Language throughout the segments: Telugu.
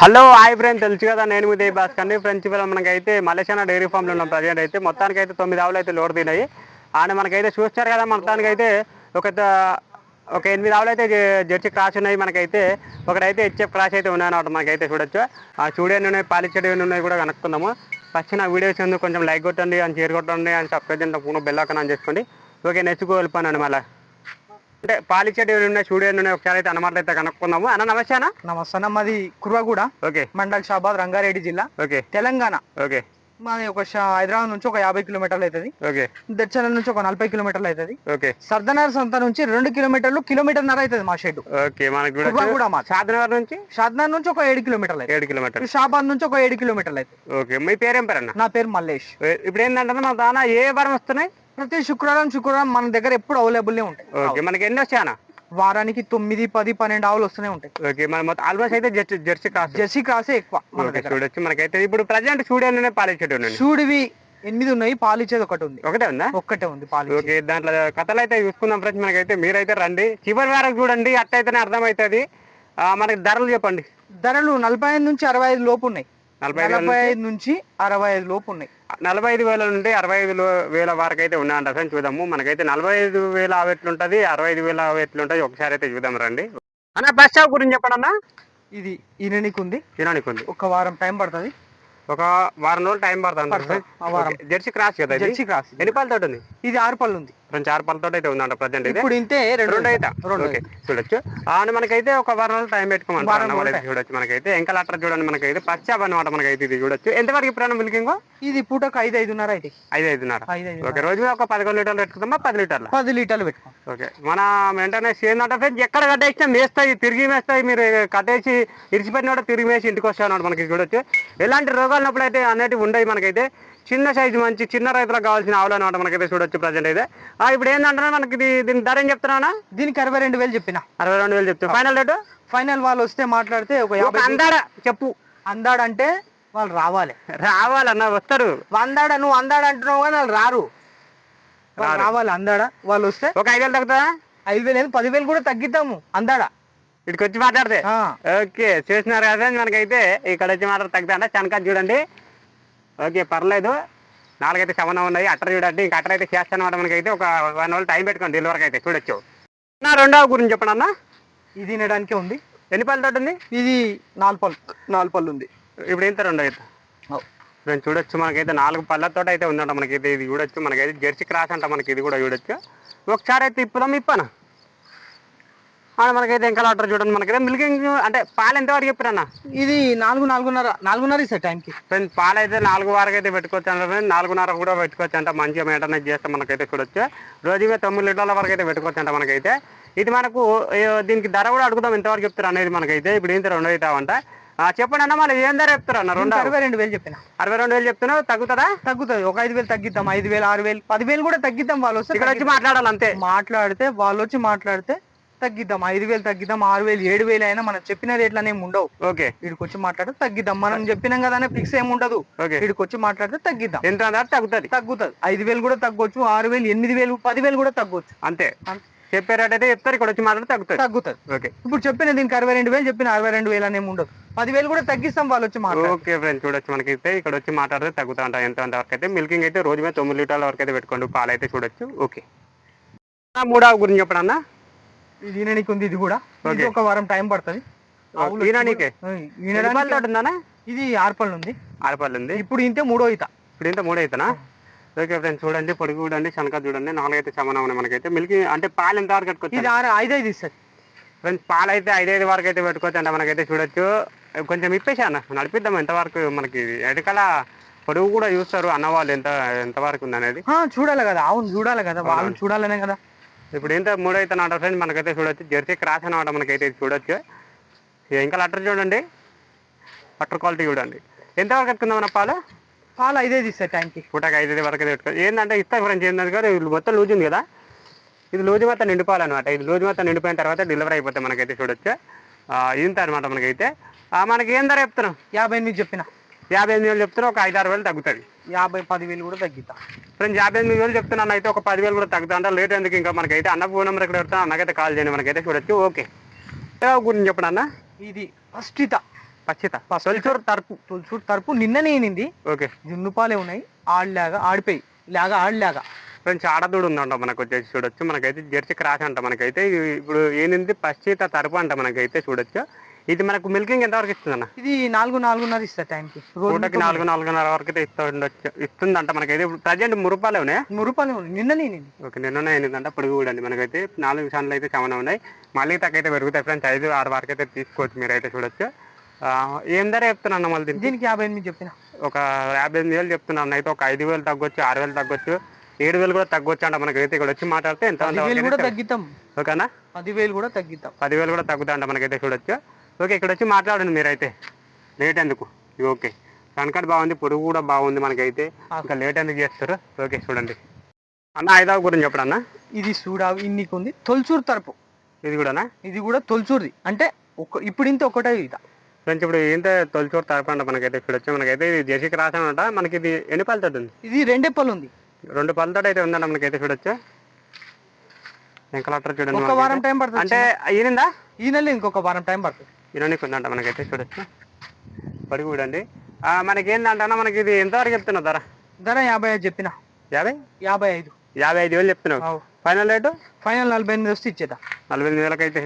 హలో హాయ్ ఫ్రెండ్స్ తెలుసు కదా నేను మీ దేవ్ భాస్కర్ని ఫ్రెండ్స్ ఇవాళ మనకైతే మలేషియా డైరీ ఫామ్లో ఉన్నాం ప్రజెంట్ అయితే. మొత్తానికి అయితే తొమ్మిది ఆవులు అయితే లోడ్ తినాయి అండ్ మనకైతే చూస్తారు కదా మొత్తానికి అయితే ఒక ఒక ఎనిమిది ఆవులు అయితే జెర్సీ క్రాస్ ఉన్నాయి మనకైతే. ఒకటైతే హెచ్ఎఫ్ క్రాస్ అయితే ఉన్నాయన్నమాట మనకైతే చూడొచ్చు. ఆ చూడేవి ఉన్నాయి పాలిచ్చడి ఉన్నాయి కూడా కనుక్కుందాము. ఫస్ట్ నా వీడియోస్ ఎందుకు కొంచెం లైక్ కొట్టండి అని షేర్ కొట్టండి అని సబ్స్క్రైబ్ చేయండి ఫోన్ బెల్ చేసుకోండి. ఓకే నెచ్చుకో అండి మళ్ళీ. అంటే పాలిచ్చేటివి ఉన్నాయి ఉన్నాయి ఒకసారి అయితే అన్నమాట అయితే కనుక్కుందాము. అన్న నమస్తే నమస్తే అన్న మాది కుర్వగూడ ఓకే. మండల్ షాబాద్ రంగారెడ్డి జిల్లా. ఓకే. తెలంగాణ. ఓకే. మాది ఒక హైదరాబాద్ నుంచి ఒక యాభై కిలోమీటర్లు అవుతుంది. ఓకే. దర్శనం నుంచి ఒక నలభై కిలోమీటర్లు అవుతుంది. ఓకే. సర్దనగర్ సంత నుంచి రెండు కిలోమీటర్లు కిలోమీటర్న్నర అవుతుంది మా షెడ్ ఓకే మనకి మాది. షాద్నగర్ నుంచి? షాద్నగర్ నుంచి ఒక ఏడు కిలోమీటర్లు ఏడు కిలోమీటర్లు. షాబాద్ నుంచి ఒక ఏడు కిలోమీటర్లు అవుతుంది. ఓకే మీ పేరేం పేరు అన్న నా పేరు మల్లేష్. ఏ- ఇప్పుడు ఏంటంటే మన దానా ఏ వారం వస్తున్నాయి? ప్రతి శుక్రవారం శుక్రవారం మన దగ్గర ఎప్పుడు అవైలబుల్ ఉంటాయి. ఓకే మనకి ఎన్ని వచ్చాయన్న వారానికి తొమ్మిది పది పన్నెండు ఆవులు వస్తూనే ఉంటాయి. ఓకే మన మొత్తం ఆల్మోస్ట్ అయితే జెర్సీ జెర్సీ కాస్ట్ జెర్సీ క్రాసే ఎక్కువ మన ఓకే దగ్గర. చూడొచ్చు. మనకైతే ఇప్పుడు ప్రజెంట్ స్టూడియో పాలిచ్చేటి ఉండండి చూడివి ఎనిమిది ఉన్నాయి పాలు ఇచ్చేది ఒకటి ఉంది. ఒకటే ఉందా? ఒక్కటే ఉంది పాలు ఓకే దాంట్లో కథలు అయితే చూసుకుందాం ఫ్రెండ్స్. మనకైతే మీరైతే రండి. చివరి వరకు చూడండి అట్టయితేనే అర్థమవుతుంది మనకి ధరలు చెప్పండి. ధరలు నలభై ఐదు నుంచి అరవై ఐదు లోపు ఉన్నాయి. నలభై ఐదు నుంచి- ఐదు నుంచి అరవై ఐదు లోపు ఉన్నాయి. నలభై ఐదు వేల నుండి అరవై ఐదు వేల వరకు అయితే ఉన్నాయంట ఫ్రెండ్స్ చూద్దాము. మనకైతే నలభై ఐదు వేల ఆవు ఎట్లుంటది అరవై ఐదు వేల ఆవు ఎట్లుంటది ఒకసారి అయితే చూద్దాం రండి. అన్న బస్ స్టాప్ గురించి చెప్పండి అన్న. ఇది ఈయననికి ఉంది తినడానికి ఉంది ఒక వారం టైం పడుతుంది. ఒక వారం రోజులు టైం పడుతుంది. జెర్సీ క్రాస్ కదా జెర్సీ క్రాస్. ఎన్ని పాలతో ఉంది? ఇది ఆరు పళ్ళు ఉంది. ఆరు పాలతో అయితే ఉందంట ప్రజెంట్ ఇది. ఇప్పుడు ఇంతే రెండు రెండు అయితే. రెండు ఓకే చూడొచ్చు. అండ్ మనకైతే ఒక వారం రోజులు టైం పెట్టుకోమంటారు చూడొచ్చు మనకైతే. ఇంకా లెటర్ చూడండి మనకైతే. పచ్చాబ్ అనమాట మనకైతే ఇది చూడొచ్చు. ఎంతవరకు ఇప్పుడు మిల్కింగ్? ఇది పూటకు ఐదు ఐదున్నర అయితే. ఐదు ఐదున్నర. ఐదు ఐదు ఓకే రోజు ఒక పదకొండు లీటర్లు పెట్టుకుందామా? పది లీటర్ల? పది లీటర్లు పెట్టుకో ఓకే మన వెంటనే ఏంటంటే ఫ్రెండ్స్ ఎక్కడ కట్టేసినా మేస్తాయి తిరిగి మేస్తాయి. మీరు కట్టేసి ఇరిచిపెట్టిన తిరిగి వేసి ఇంటికి వస్తాయి అన్నమాట మనకి చూడొచ్చు. ఎలాంటి రోగాలు అయితే అనేటివి ఉండవు మనకైతే. చిన్న సైజు మంచి చిన్న రైతులకు కావాల్సిన ఆవులు అనమాట మనకైతే చూడొచ్చు ప్రజెంట్ అయితే. ఇప్పుడు ఏంటంటే మనకి దీని ధర ఏం చెప్తున్నా దీనికి అరవై రెండు వేలు చెప్పిన. అరవై రెండు వేలు చెప్తున్నా ఫైనల్ రేటు ఫైనల్ వాళ్ళు వస్తే మాట్లాడితే ఒక యాభై అందాడ. చెప్పు. అందాడంటే వాళ్ళు రావాలి. రావాలన్న వస్తారు. అందాడ నువ్వు అందాడ అంటున్నావు కానీ వాళ్ళు రారు. రావాలి అందాడ. వాళ్ళు వస్తే ఒక ఐదు వేలు తగ్గుతుందా ఐదు వేలు లేదు పదివేలు కూడా తగ్గిద్దాము అందాడ. ఇక్కడికి వచ్చి మాట్లాడితే ఓకే చూసినారు కదా మనకైతే. ఇక్కడ వచ్చి మాత్రం తగ్గుతా చనక చూడండి. ఓకే పర్లేదు. నాలుగైతే సెవెన్ ఉన్నాయి. అట్టర్ చూడండి. ఇంకా అట్టర్ అయితే చేస్తాను అనమాట మనకైతే. ఒక వన్ అవర్ టైం పెట్టుకోండి డెలివరీకి అయితే చూడొచ్చు. నా రెండవ గురించి చెప్పండి అన్న. ఇది తినడానికే ఉంది. ఎన్ని పళ్ళు తోటి ఉంది ఇది నాలుగు పళ్ళు నాలుగు పళ్ళు ఉంది. ఇప్పుడు ఎంత రెండు అయితే? నేను చూడొచ్చు. మనకైతే నాలుగు పళ్ళతో అయితే ఉందంట మనకైతే. ఇది చూడొచ్చు. మనకైతే జెర్సీ క్రాస్ అంట మనకి. ఇది కూడా చూడొచ్చు. ఒకసారి అయితే ఇప్పుదాం ఇప్పనా మనకైతే ఇంకా లాటర్ చూడండి మనకైతే. మిల్కింగ్ అంటే పాలు ఎంతవరకు చెప్పారన్న ఇది నాలుగు నాలుగున్నర నాలుగున్నర ఇస్తారు టైంకి ఫ్రెండ్స్ పాలు అయితే నాలుగు వరకు అయితే పెట్టుకోవచ్చు అంటే నాలుగున్నర కూడా పెట్టుకోవచ్చు అంట. మంచిగా మెయింటెనెన్స్ చేస్తే మనకైతే చూడొచ్చు. రోజు మీద తొమ్మిది లీటర్ల వరకు అయితే పెట్టుకోవచ్చు అంట మనకైతే. ఇది మనకు దీనికి ధర కూడా అడుగుదాం ఎంతవరకు చెప్తారు అనేది మనకైతే ఇప్పుడు ఏంటి రెండు అవుతావంట. ఆ, చెప్పండి అన్న మళ్ళీ ఏం ధర చెప్తారు అన్న రెండు అరవై రెండు వేలు చెప్పిన. అరవై రెండు వేలు చెప్తున్నావు తగ్గుతుందా? తగ్గుతుంది. ఒక ఐదు వేలు తగ్గిద్దాం ఐదు వేలు ఆరు వేలు పదివేలు కూడా తగ్గిద్దాం వాళ్ళు వస్తే ఇక్కడ వచ్చి మాట్లాడాలి అంతే. మాట్లాడితే వాళ్ళు వచ్చి మాట్లాడితే తగ్గిద్దాం ఐదు వేలు తగ్గిద్దాం ఆరు వేలు ఏడు వేలు అయినా మనం చెప్పిన రేట్లు ఉండవు. ఓకే. వీడికి వచ్చి మాట్లాడితే తగ్గిద్దాం. మనం చెప్పినాం కదా ఫిక్స్ ఏమి ఉండదు. వీడికి వచ్చి మాట్లాడితే తగ్గిద్దాం. ఎంత తగ్గుతుంది. తగ్గుతుంది. ఐదు వేలు కూడా తగ్గొచ్చు ఆరు వేలు ఎనిమిది వేలు పది వేలు కూడా తగ్గొచ్చు. అంతే. చెప్పే రేట్ అయితే చెప్తారు ఇక్కడ వచ్చి మాట్లాడితే తగ్గుతుంది. తగ్గుతుంది. ఓకే. ఇప్పుడు చెప్పిన దీనికి అరవై రెండు వేలు చెప్పిన అరవై రెండు వేలు అనేమి ఉండదు. పదివేలు కూడా తగ్గిస్తాం వాళ్ళు వచ్చి మాట్లాడు ఓకే ఫ్రెండ్స్ చూడొచ్చు మనకైతే ఇక్కడ వచ్చి మాట్లాడితే తగ్గుతా ఉంటా ఎంత వరకు అయితే. మిల్కింగ్ అయితే రోజు మీద తొమ్మిది లీటర్ల వరకు అయితే పెట్టుకోండి పాలు అయితే చూడొచ్చు. ఓకే. మూడవ గురించి చెప్పండి ఈయననికి ఉంది ఇది కూడా. ఇది. ఒక వారం టైం పడుతుంది. ఈనడానికి తోటి ఇది ఆరుపళ్ళు ఉంది ఆరుపల్లి ఉంది ఇప్పుడు ఇంతే మూడో ఈత. ఇప్పుడు ఇంత మూడు అవుతానా ఓకే ఫ్రెండ్స్ చూడండి పొడుగు చూడండి శనక చూడండి నాలుగైతే సమానం ఉన్నాయి మనకైతే. మిల్కి అంటే పాలు ఎంత వరకు పెట్టుకోవచ్చు? ఇది ఐదు ఐదు ఇస్తుంది. ఫ్రెండ్స్ పాలు అయితే ఐదైదు వరకు అయితే పెట్టుకోవచ్చు అంటే మనకైతే చూడొచ్చు. కొంచెం ఇప్పేసి అన్న నడిపిద్దాం ఎంతవరకు మనకి ఎడకల పొడుగు కూడా చూస్తారు అన్న వాళ్ళు ఎంత ఎంత వరకు ఉంది అనేది చూడాలి కదా అవును చూడాలి కదా వాళ్ళు చూడాలనే కదా. ఇప్పుడు ఎంత మూడు అయితే నాట ఫ్రెండ్స్ మనకైతే చూడొచ్చు. జెర్సీ క్రాస్ అనమాట మనకైతే చూడొచ్చు. ఇక లటర్ చూడండి. లటర్ క్వాలిటీ చూడండి. ఎంతవరకు ఎత్తుకుందాం మన పాలు? పాలు ఐదైదు ఇస్తాయి టైంకి పూటకి ఐదు వరకు పెట్టుకో ఏంటంటే ఇస్తా ఫ్రెండ్స్ ఏంటంటే కానీ ఇది మొత్తం లూజ్ ఉంది కదా. ఇది లూజ్ మొత్తం నిండిపోవాలన్నమాట ఇది లూజ్ మొత్తం నిండిపోయిన తర్వాత డెలివరీ అయిపోతే మనకైతే చూడొచ్చు. ఇంత అనమాట మనకైతే. మనకి ఏం ధర చెప్తున్నాం యాభై ఎనిమిది చెప్పిన. యాభై ఎనిమిది వేలు చెప్తున్నా ఒక ఐదు ఆరు వేలు తగ్గుతుంది. యాభై పదివేలు కూడా తగ్గిద్దాం. ఫ్రెండ్స్ యాభై ఎనిమిది వేలు చెప్తున్నాను అయితే ఒక పదివేలు కూడా తగ్గుతా అంటే లేట్ ఎందుకు ఇంకా మనకైతే అన్న ఫోన్ నెంబర్ ఎక్కడ పెడతా అన్నకైతే కాల్ చేయండి మనకైతే చూడొచ్చు. ఓకే. గురించి చెప్పండి అన్న. ఇది ఫస్ట్ ఈత పచ్చిత. తొలిచూరు తరపు తులసూరు తరపు నిన్ననే ఈనింది ఓకే. జున్నుపాలే ఉన్నాయి ఆడలాగా ఆడిపోయి లాగా ఆడలాగా కొంచెం ఆడదూడు ఉందంట మనకు వచ్చేసి చూడొచ్చు. మనకైతే జెర్సీ క్రాస్ అంట మనకైతే. ఇప్పుడు ఏంది పచ్చిత తరపు అంట మనకైతే చూడొచ్చు. ఇది మనకు మిల్కింగ్ ఎంతవరకు ఇస్తుందన్న? ఇది నాలుగు నాలుగున్నర ఇస్తా టైంకి పూటకి నాలుగు నాలుగున్నర వరకు అయితే ఇస్తూ ఉండొచ్చు. ఇస్తుందంట మనకైతే. ఇప్పుడు ప్రజెంట్ మురుపాలే ఉన్నాయి? నిన్ననే ఈనింది ఓకే నిన్న ఏంటంటే పొడుగు కూడా అండి మనకైతే నాలుగు ఛానల్ అయితే చాలా ఉన్నాయి. మళ్ళీ తక్కువ పెరుగుతాయి ఫ్రెండ్స్ ఐదు ఆరు వరకు అయితే తీసుకోవచ్చు మీరు అయితే చూడొచ్చు. ఆ, ఏం ధర చెప్తున్నాను మళ్ళీ దీనికి? దీనికి యాభై ఎనిమిది చెప్పిన. ఒక యాభై ఎనిమిది వేలు చెప్తున్నాను అయితే ఒక ఐదు వేలు తగ్గొచ్చు ఆరు వేలు తగ్గొచ్చు ఏడు వేలు కూడా తగ్గొచ్చు అంట మనకైతే. ఇక్కడ వచ్చి మాట్లాడితే ఎంత పదివేలు వరకు కూడా తగ్గిద్దాం. ఓకేనా? పదివేలు కూడా తగ్గిద్దాం. పదివేలు కూడా తగ్గుతా అంట మనకైతే చూడొచ్చు. ఓకే ఇక్కడ వచ్చి మాట్లాడండి మీరైతే. లేట్ ఎందుకు? ఓకే. కనకట్ బాగుంది పొడుగు కూడా బాగుంది మనకైతే. ఇంకా లేట్ ఎందుకు చేస్తారు? ఓకే చూడండి. అన్న ఐదావు గురించి చెప్పడు అన్న. ఇది చూడా ఇన్నికి ఉంది తొలచూరు తరపు. ఇది కూడానా? ఇది కూడా తొలచూరుది. అంటే ఒక ఇప్పుడు ఇంత ఒకటే ఇద ఫ్రెండ్స్ ఇప్పుడు ఏంటో తొలిచూరు తరపండి మనకైతే చూడొచ్చు మనకైతే ఇది జెర్సీకి రాసామంట. మనకి ఇది ఎన్ని పళ్ళతో ఉంది? ఇది రెండెప్పలు ఉంది. రెండు పళ్ళతో అయితే ఉందంట మనకైతే చూడొచ్చు? ఎంకలాటర్ చూడండి ఒక వారం. టైం పడుతుంది అంటే ఈనిందా ఈ నెల ఇంకొక వారం టైం పడుతుంది. ఇరానికి ఉందంట మనకైతే చూడొచ్చు. పడి చూడండి మనకి ఏంటంటే మనకి ఇది ఎంతవరకు చెప్తున్నావు ధర? ధర యాభై ఐదు చెప్పిన. యాభై? యాభై ఐదు. యాభై ఐదు వేలు చెప్తున్నావు. Final rate? ఫైనల్ నలభై ఎనిమిది వస్తే ఇచ్చేదా నలభై ఎనిమిది వేలకి అయితే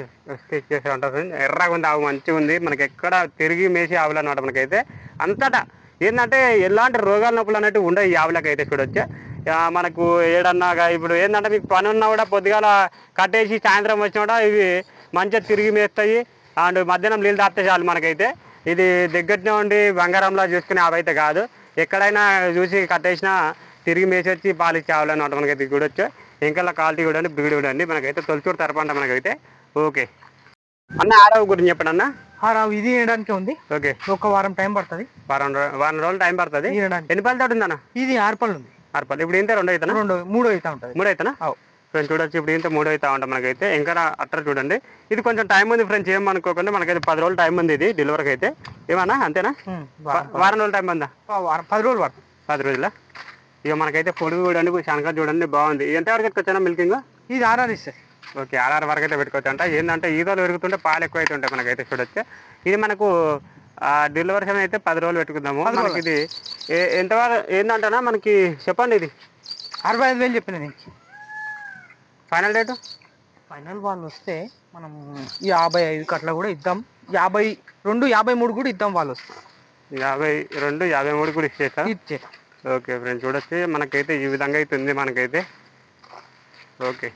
ఇచ్చేసి ఉంటుంది. ఎర్రగా ఉంది ఆవు మంచిగా ఉంది. మనకి ఎక్కడ తిరిగి మేసి ఆవులు అనమాట మనకైతే. అంతటా ఏంటంటే ఎలాంటి రోగాల నొప్పులు అనేవి ఉండవు ఈ ఆవులకి అయితే చూడొచ్చు మనకు ఏడన్నాగా ఇప్పుడు ఏంటంటే మీకు పని ఉన్నా కూడా పొద్దుగాల కట్టేసి సాయంత్రం వచ్చినా కూడా ఇవి మంచిగా తిరిగి మేస్తాయి. అండ్ మధ్యాహ్నం నీళ్ళు తాపితే చాలు మనకైతే. ఇది దగ్గరనే ఉండి బంగారంలా చూసుకునే అయితే కాదు. ఎక్కడైనా చూసి కట్టేసినా తిరిగి మేసొచ్చి పాలు ఇచ్చే ఆవులు అనమాట మనకైతే చూడొచ్చు. ఇంకా క్వాలిటీ కూడా బ్రీడ్ కూడా అండి. మనకైతే తొలిచూరు తరపంట మనకైతే. ఓకే. అన్న ఆడవ గురించి చెప్పండి అన్న. హారావు ఇది వేయడానికి ఉంది. ఓకే. ఒక వారం టైం పడుతుంది. వారం వారం రోజులు టైం పడుతుంది. ఎన్ని పళ్ళు తోటి ఉందన్న? ఇది ఆరు పళ్ళు ఉంది. ఆరు పళ్ళు. ఇప్పుడు ఇంత రెండు అవుతానా రెండు మూడు అవుతా ఉంటుంది. మూడు అవుతానా ఫ్రెండ్స్ చూడొచ్చు. ఇప్పుడు ఇంత మూడు అవుతా ఉంటాం మనకైతే ఇంకా అట్టర్ చూడండి. ఇది కొంచెం టైం ఉంది ఫ్రెండ్స్ ఏమనుకోకుండా మనకైతే పది రోజులు టైం ఉంది ఇది డెలివరీకి అయితే ఏమన్నా? అంతేనా? వారం వారం రోజులు టైం ఉందా? వారం పది రోజులు పడుతుంది. పది రోజుల? ఇక మనకైతే పొడుగు చూడండి శనగ చూడండి బాగుంది. ఎంతవరకు ఎత్తుకొచ్చానా మిల్కింగ్ ఇది ఆర్ఆర్ ఇస్తుంది ఓకే ఆర్ఆర్ వరకు అయితే పెట్టుకోవచ్చు అంట. ఏంటంటే ఈదోలు పెరుగుతుంటే పాలు ఎక్కువ అయితే ఉంటాయి మనకైతే చూడొచ్చు. ఇది మనకు డెలివరీ సమయం అయితే పది రోజులు పెట్టుకుందాము. మనకి ఇది ఏ- ఎంతవరకు ఏంటంటేనా మనకి? చెప్పండి ఇది. అరవై ఐదు వేలు చెప్పిన దీనికి. ఫైనల్ రేటు ఫైనల్ వాళ్ళు వస్తే మనం యాభై ఐదు అట్లా కూడా ఇద్దాం. యాభై రెండు యాభై మూడు కూడా ఇద్దాం వాళ్ళు వస్తే. యాభై రెండు యాభై మూడు కూడా ఇచ్చేసా? ఇచ్చేద్దాం ఓకే ఫ్రెండ్స్ చూడొచ్చు. మనకైతే ఈ విధంగా అయితే ఉంది మనకైతే. ఓకే.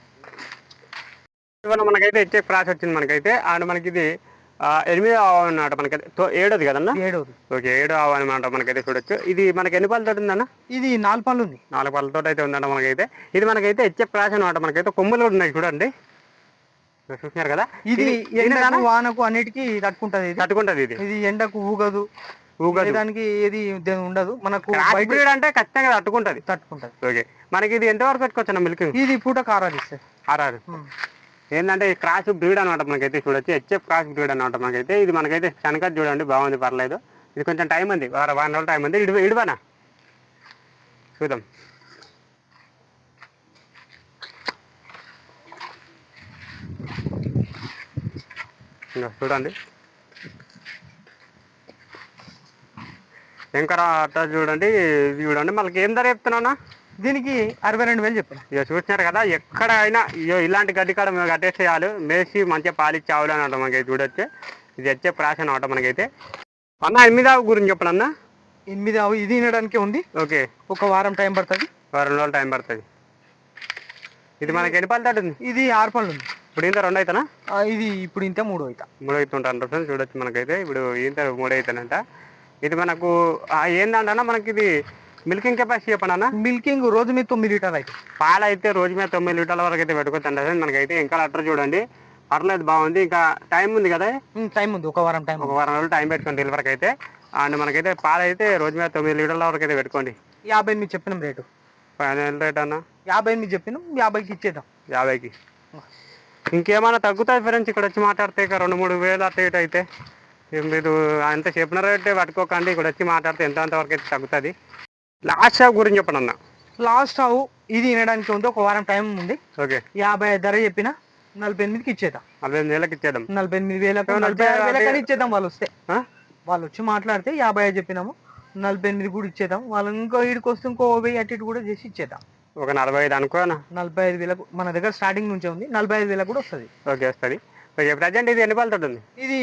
ఇవాళ మనకైతే ఇచ్చే క్రాస్ వచ్చింది మనకైతే. అండ్ మనకి ఇది ఎనిమిది అన్నమాట మనకైతే. తో- ఏడోది కదన్నా? ఏడవది ఓకే ఏడు ఆవు అనమాట మనకైతే చూడొచ్చు. ఇది మనకి ఎన్ని పళ్ళతో ఉందన్న? ఇది నాలుగు పళ్ళు ఉంది. నాలుగు పళ్ళతో అయితే ఉందంట మనకైతే. ఇది మనకైతే హెచ్ఎఫ్ క్రాస్ అనమాట మనకైతే కొమ్ములు కూడా ఉన్నాయి చూడండి. ఇక్కడ చూస్తున్నారు కదా? ఇది ఎండకు? వానకు అన్నిటికీ తట్టుకుంటది ఇది. తట్టుకుంటది ఇది. ఇది ఎండకు ఊగదు. ఊగదు. దానికి ఏది దే- ఉండదు. మనకు క్రాస్ బయట బ్రీడ్ అంటే ఖచ్చితంగా తట్టుకుంటది. తట్టుకుంటది. ఓకే. మనకి ఇది ఎంతవరకు పెట్టుకోవచ్చు మిల్కింగ్ ఇది పూట కారాలు ఇస్తుంది ఆర్ఆర్ ఏంటంటే క్రాస్ బ్రీడ్ అనమాట మనకైతే చూడొచ్చు హెచ్ఎఫ్ క్రాస్ బ్రీడ్ అనమాట మనకైతే. ఇది మనకైతే కనుక చూడండి బాగుంది పర్లేదు. ఇది కొంచెం టైం ఉంది వారం రోజులు టైం ఉంది. ఇడు ఇడువనా? చూద్దాం. ఇంకా చూడండి. ఇంకా చూడండి ఇది చూడండి. మనకి ఏం ధర చెప్తున్నానా దీనికి అరవై రెండు వేలు చెప్పిన ఇక చూసినారు కదా ఎక్కడ అయినా ఇగో ఇలాంటి గడ్డి కాడ మేము కట్టేస్తే చాలు. మేసి మంచిగా పాలిచ్చి ఆవులు అని అంటాం మనకి చూడొచ్చు. ఇది వచ్చే ప్రాస అనమాట మనకైతే. అన్న ఎనిమిది ఆవు గురించి చెప్పండి అన్న. ఎనిమిది ఆవు ఇది తినడానికి ఉంది. ఓకే. ఒక వారం టైం పడుతుంది. వారం రోజులు టైం పడుతుంది. ఇది మనకి ఎన్ని పళ్ళు తట్టుంది ఇది ఆరు పళ్ళు ఉంది. ఇప్పుడు ఇంత రెండు అవుతానా ఇది ఇప్పుడు ఇంతే మూడు అవుతా మూడు అవుతుంటాను ఫ్రెండ్స్ చూడొచ్చు మనకైతే. ఇప్పుడు ఇంత మూడు అవుతానంట ఇది మనకు ఏందంటే మనకి ఇది మిల్కింగ్ కెపాసిటీ చెప్పండి మిల్కింగ్ రోజు మీద తొమ్మిది లీటర్ పాలు అయితే రోజు మీద తొమ్మిది లీటర్ల వరకు అయితే పెట్టుకోవచ్చు మనకైతే ఇంకా అట్టర్ చూడండి. పర్లేదు బాగుంది. ఇంకా టైం ఉంది కదా? టైం ఉంది. ఒక వారం టైం ఒక వారం రోజులు టైం పెట్టుకోండి డెలివరీకి అయితే. అండ్ మనకైతే పాలు అయితే రోజు మీద తొమ్మిది లీటర్ల వరకు అయితే పెట్టుకోండి. యాభై ఎనిమిది చెప్పినాం రేటు. ఫైనల్ రేట్ అన్న? యాభై ఎనిమిది చెప్పినాం. యాభైకి ఇచ్చేద్దాం. యాభైకి. ఇంకేమైనా తగ్గుతాయి ఫ్రెండ్స్ ఇక్కడ వచ్చి మాట్లాడితే ఇక రెండు మూడు వేలు ఇటు అయితే. మీరు అంత చెప్పిన రేటే పట్టుకోకండి. ఇక్కడ వచ్చి మాట్లాడితే ఎంత అంతవరకు అయితే తగ్గుతుంది. లాస్ట్ షాప్ గురించి చెప్పండి అన్న. లాస్ట్ ఆవు ఇది వినడానికి ఉంది ఒక వారం టైం ఉంది. ఓకే. యాభై ఐదు ధర చెప్పిన నలభై ఎనిమిదికి ఇచ్చేద్దాం. నలభై ఎనిమిది వేలకు ఇచ్చేద్దాం. నలభై ఎనిమిది వేలకు నలభై ఆరు ఆరు వేలకు ఇచ్చేద్దాం వాళ్ళు వస్తే? వాళ్ళు వచ్చి మాట్లాడితే యాభై ఐదు చెప్పినాము నలభై ఎనిమిది కూడా ఇచ్చేద్దాం. వాళ్ళు ఇంకో ఈడికి వస్తే ఇంకో వెయ్యి అటు ఇటు కూడా చేసి ఇచ్చేద్దాం. ఒక నలభై ఐదు అనుకోనా నలభై ఐదు వేలకు మన దగ్గర స్టార్టింగ్ నుంచే ఉంది. నలభై ఐదు వేలకు కూడా వస్తుంది. ఓకే వస్తుంది. ప్రజెంట్ ఇది ఎన్ని పళ్ళతో ఉంది? ఇది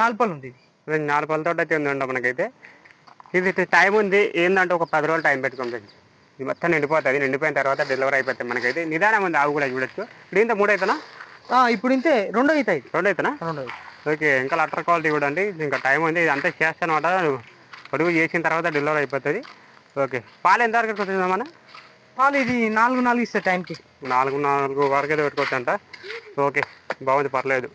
నాలుగు పళ్ళు ఉంది. ఇది నాలుగు పళ్ళతో అయితే ఉంది ఉండ మనకైతే. ఇది టైం ఉంది. ఏంటంటే ఒక పది రోజులు టైం పెట్టుకోండి ఇది మొత్తం నిండిపోతుంది. నిండిపోయిన తర్వాత డెలివరీ అయిపోతుంది మనకైతే. నిదానం ఉంది ఆవు కూడా చూడొచ్చు. దీంతో మూడు అవుతానా ఆ, ఇప్పుడు ఇంతే. రెండో అవుతాయి రెండు అవుతానా రెండో ఓకే ఇంకా లెటర్ క్వాలిటీ కూడా అండి ఇంకా టైం ఉంది. ఇది అంతా చేస్తానమాట. పొడుగు చేసిన తర్వాత డెలివరీ అయిపోతుంది. ఓకే పాలు ఎంత వరకు వస్తుంది మన పాలు ఇది నాలుగు నాలుగు ఇస్తాయి టైంకి నాలుగు నాలుగు వరకు అయితే పెట్టుకోవచ్చు అంట. ఓకే బాగుంది పర్లేదు.